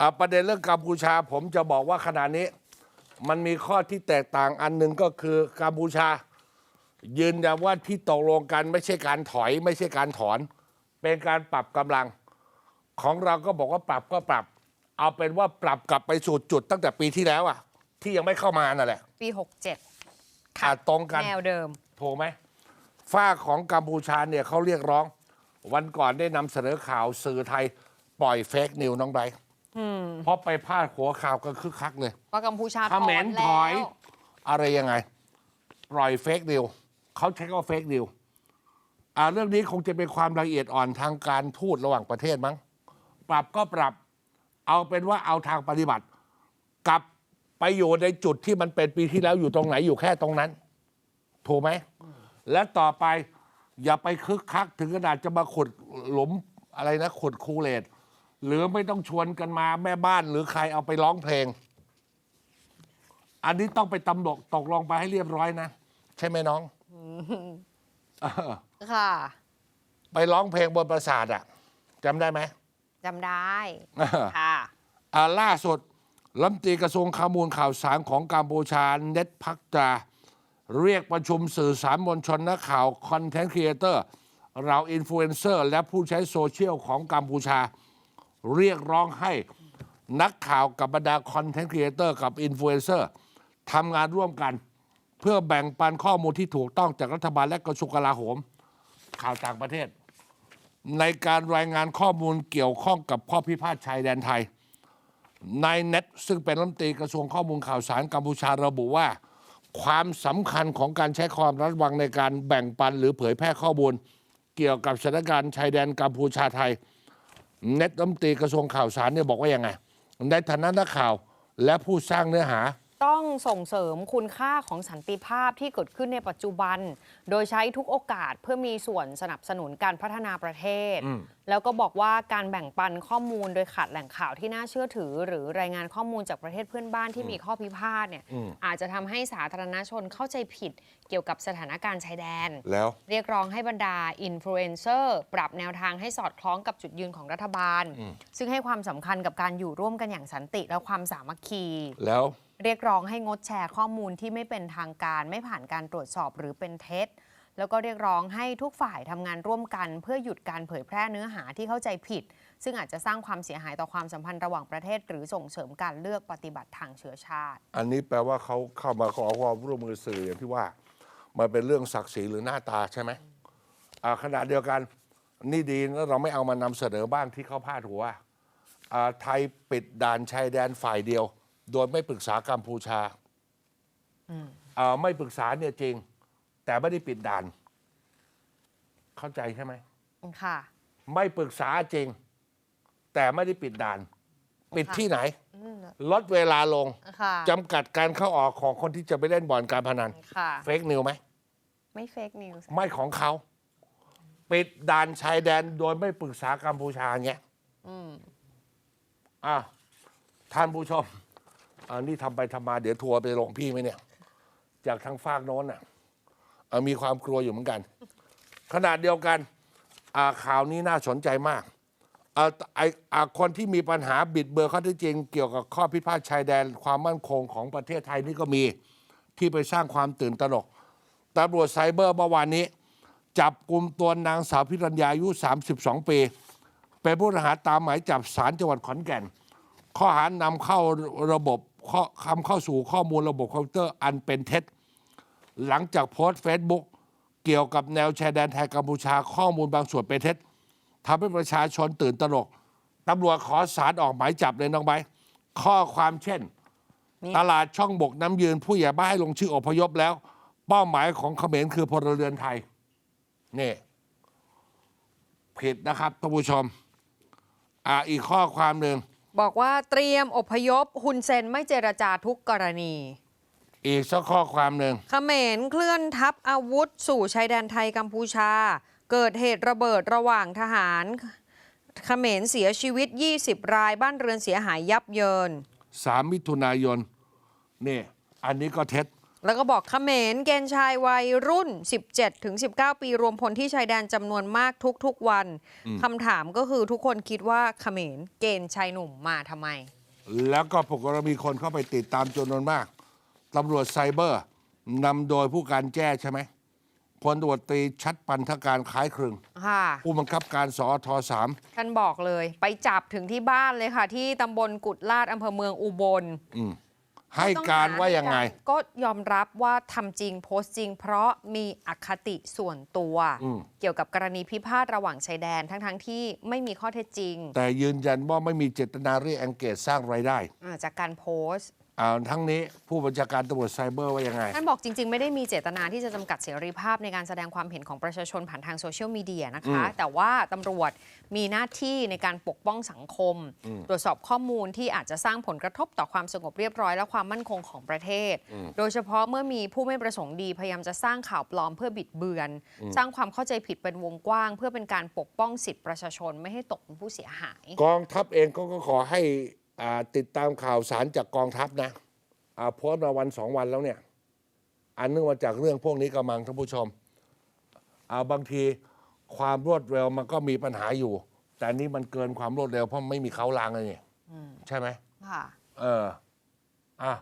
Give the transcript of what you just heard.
อะประเด็นเรื่องกัมพูชาผมจะบอกว่าขณะนี้ มันมีข้อที่แตกต่างอันหนึ่งก็คือกัมพูชา ยืนยันว่าที่ตกลงกันไม่ใช่การถอย ไม่ใช่การถอน เป็นการปรับกำลัง ของเราก็บอกว่าปรับก็ปรับ เอาเป็นว่าปรับกลับไปสู่จุดตั้งแต่ปีที่แล้วอะที่ยังไม่เข้ามานั่นแหละปี 67อะตรงกัน แนวเดิม ถูกไหมฝ้ากของกัมพูชาเนี่ยเขาเรียกร้อง วันก่อนได้นำเสนอข่าวสื่อไทย ปล่อยเฟกนิวน้องไบรท์ เพราะไปพาดหัวข่าวกันคึกคักเลยว่ากัมพูชาเขมรแล้ถอยวอะไรยังไง ปล่อยเฟกนิวเขาใช้คำว่าเฟกนิวอ่าเรื่องนี้คงจะเป็นความละเอียดอ่อนทางการทูตระหว่างประเทศมั้ง ปรับก็ปรับ เอาเป็นว่าเอาทางปฏิบัติ กลับไปอยู่ในจุดที่มันเป็นปีที่แล้วอยู่ตรงไหนอยู่แค่ตรงนั้น ถูกไหม และต่อไปอย่าไปคึกคักถึงขนาดจะมาขุดหลุมอะไรนะขุดคูเลต หรือไม่ต้องชวนกันมาแม่บ้านหรือใครเอาไปร้องเพลง อันนี้ต้องไปตำรวจตกลงไปให้เรียบร้อยนะ ใช่ไหมน้องเออค่ะไปร้องเพลงบนปราสาทอะจำได้ไหมจำได้เออค่ะ อ่าล่าสุดรัฐมนตรีกระทรวงข้อมูลข่าวสารของกัมพูชาเน็ตพักจาเรียกประชุมสื่อสารมวลชนนักข่าวคอนเทนต์ครีเอเตอร์เราอินฟลูเอนเซอร์และผู้ใช้โซเชียลของกัมพูชา เรียกร้องให้นักข่าวกับบรรดาคอนเทนต์ครีเอเตอร์กับอินฟลูเอนเซอร์ทำงานร่วมกัน เพื่อแบ่งปันข้อมูลที่ถูกต้องจากรัฐบาลและกระทรวงกลาโหม ข่าวต่างประเทศ ในการรายงานข้อมูลเกี่ยวข้องกับข้อพิพาทชายแดนไทยนายเน็ตซึ่งเป็นรัฐมนตรีกระทรวงข้อมูลข่าวสารกัมพูชาระบุว่า ความสำคัญของการใช้ความรัดระวังในการแบ่งปันหรือเผยแพร่ข้อมูล เกี่ยวกับสถานการณ์ชายแดนกัมพูชาไทย เน็ตรัฐมนตรีกระทรวงข่าวสารเนี่ยบอกว่ายังไงในฐานะนักข่าวและผู้สร้างเนื้อหา ต้องส่งเสริมคุณค่าของสันติภาพที่เกิดขึ้นในปัจจุบัน โดยใช้ทุกโอกาสเพื่อมีส่วนสนับสนุนการพัฒนาประเทศอืมแล้วก็บอกว่าการแบ่งปันข้อมูลโดยขาดแหล่งข่าวที่น่าเชื่อถือ หรือรายงานข้อมูลจากประเทศเพื่อนบ้านที่มีข้อพิพาทเนี่ยอืมอาจจะทำให้สาธารณชนเข้าใจผิดเกี่ยวกับสถานการณ์ชายแดน แล้วเรียกร้องให้บรรดาอินฟลูเอนเซอร์ปรับแนวทางให้สอดคล้องกับจุดยืนของรัฐบาลอืมซึ่งให้ความสำคัญกับการอยู่ร่วมกันอย่างสันติและความสามัคคีแล้ว เรียกร้องให้งดแชร์ข้อมูลที่ไม่เป็นทางการ ไม่ผ่านการตรวจสอบหรือเป็นเท็จ แล้วก็เรียกร้องให้ทุกฝ่ายทำงานร่วมกัน เพื่อหยุดการเผยแพร่เนื้อหาที่เข้าใจผิด ซึ่งอาจจะสร้างความเสียหายต่อความสัมพันธ์ระหว่างประเทศ หรือส่งเสริมการเลือกปฏิบัติทางเชื้อชาติ อันนี้แปลว่าเขาเข้ามาขอความร่วมมือสื่ออย่างที่ว่ามันเป็นเรื่องศักดิ์ศรีหรือหน้าตาใช่ไหมอ่าขณะเดียวกันนี่ดีแล้วเราไม่เอามานำเสนอบ้างที่เขาพาดหัวอ่าไทยปิดด่านชายแดนฝ่ายเดียว โดยไม่ปรึกษากัมพูชาอ่าไม่ปรึกษาเนี่ยจริง แต่ไม่ได้ปิดด่าน เข้าใจใช่ไหม ค่ะ ไม่ปรึกษาจริง แต่ไม่ได้ปิดด่าน ปิดค่ะที่ไหน อืมลดเวลาลงค่ะจำกัดการเข้าออกของคนที่จะไปเล่นบ่อนการพนัน ค่ะ เฟกนิวไหม ไม่เฟกนิวส์ไม่ของเขา ปิดด่านชายแดนโดยไม่ปรึกษากัมพูชาเงี้ยอะท่านผู้ชม อันนี้ทำไปทำมาเดี๋ยวทัวร์ไปลงพี่ไหมเนี่ย จากทางฝากโน้นอะมีความกลัวอยู่เหมือนกัน ขนาดเดียวกันข่าวนี้น่าสนใจมากไอคนที่มีปัญหาบิดเบือนข้อเท็จจริง เกี่ยวกับข้อพิพาทชายแดนความมั่นคงของประเทศไทยนี่ก็มีที่ไปสร้างความตื่นตระหนกตำรวจไซเบอร์เมื่อวานนี้ จับกลุ่มตัวนางสาวพิรัญญาอายุ 32 ปี เป็นผู้ต้องหาตามหมายจับศาลจังหวัดขอนแก่น ข้อหานำเข้าระบบข้อคำเข้าสู่ข้อมูลระบบคอมพิวเตอร์อันเป็นเท็จ หลังจากโพสต์เฟซบุ๊กเกี่ยวกับแนวชายแดนไทยกัมพูชาข้อมูลบางส่วนเป็นเท็จทำให้ประชาชนตื่นตระหนกตำรวจขอสารออกหมายจับเลยน้องใบร์ทข้อความเช่นนี่ตลาดช่องบกน้ำยืนผู้ใหญ่บ้านให้ลงชื่ออพยพแล้ว เป้าหมายของเขมรคือพลเรือนไทยนี่ผิดนะครับท่านผู้ชม อ่าอีกข้อความหนึ่ง บอกว่าเตรียมอพยพฮุนเซนไม่เจรจาทุกกรณี อีกสักข้อความหนึ่งเขมรเคลื่อนทัพอาวุธสู่ชายแดนไทยกัมพูชา เกิดเหตุระเบิดระหว่างทหารเขมรเสียชีวิต 20 รายบ้านเรือนเสียหายยับเยินสามมิถุนายนนี่อันนี้ก็เท็จ แล้วก็บอกเขมรเกณฑ์ชายวัยรุ่น 17ถึง19 ปีรวมพลที่ชายแดนจำนวนมากทุกๆวันคำถามก็คือทุกคนคิดว่าเขมรเกณฑ์ชายหนุ่มมาทำไม แล้วก็ปรากฏว่ามีคนเข้าไปติดตามจำนวนมากตำรวจไซเบอร์นำโดยผู้การแจ้ใช่ไหมพลตำรวจตรีชัดปันธการคล้ายคลึงค่ะผู้บังคับการสอทสามท่านบอกเลย ไปจับถึงที่บ้านเลยค่ะ ที่ตำบลกุดลาดอำเภอเมืองอุบล ให้การว่ายังไง ก็ยอมรับว่าทำจริงโพสต์จริง เพราะมีอคติส่วนตัว อืม เกี่ยวกับกรณีพิพาทระหว่างชายแดนทั้งๆทที่ไม่มีข้อเท็จจริงแต่ยืนยันว่าไม่มีเจตนาเรียกแองเกตสร้างรายได้ อ่าจากการโพสต์ อ่าทั้งนี้ผู้บัญชาการตำรวจไซเบอร์ว่ายังไง ท่านบอกจริง ๆ ไม่ได้มีเจตนาที่จะจำกัดเสรีภาพในการแสดงความเห็นของประชาชนผ่านทางโซเชียลมีเดียนะคะอืมแต่ว่าตำรวจมีหน้าที่ในการปกป้องสังคม ตรวจสอบข้อมูลที่อาจจะสร้างผลกระทบต่อความสงบเรียบร้อยและความมั่นคงของประเทศ โดยเฉพาะเมื่อมีผู้ไม่ประสงค์ดีพยายามจะสร้างข่าวปลอมเพื่อบิดเบือน สร้างความเข้าใจผิดเป็นวงกว้าง เพื่อเป็นการปกป้องสิทธิประชาชนไม่ให้ตกเป็นผู้เสียหาย กองทัพเองก็ก็ขอให้อ่า ติดตามข่าวสารจากกองทัพนะอ่าโพสต์มาวันสองวันแล้วเนี่ย อันเนื่องมาจากเรื่องพวกนี้กำลังท่านผู้ชมอ่าบางทีความรวดเร็วมันก็มีปัญหาอยู่ แต่อันนี้มันเกินความรวดเร็วเพราะไม่มีเขาลางเลยนี่ใช่ไหมค่ะ เอออะ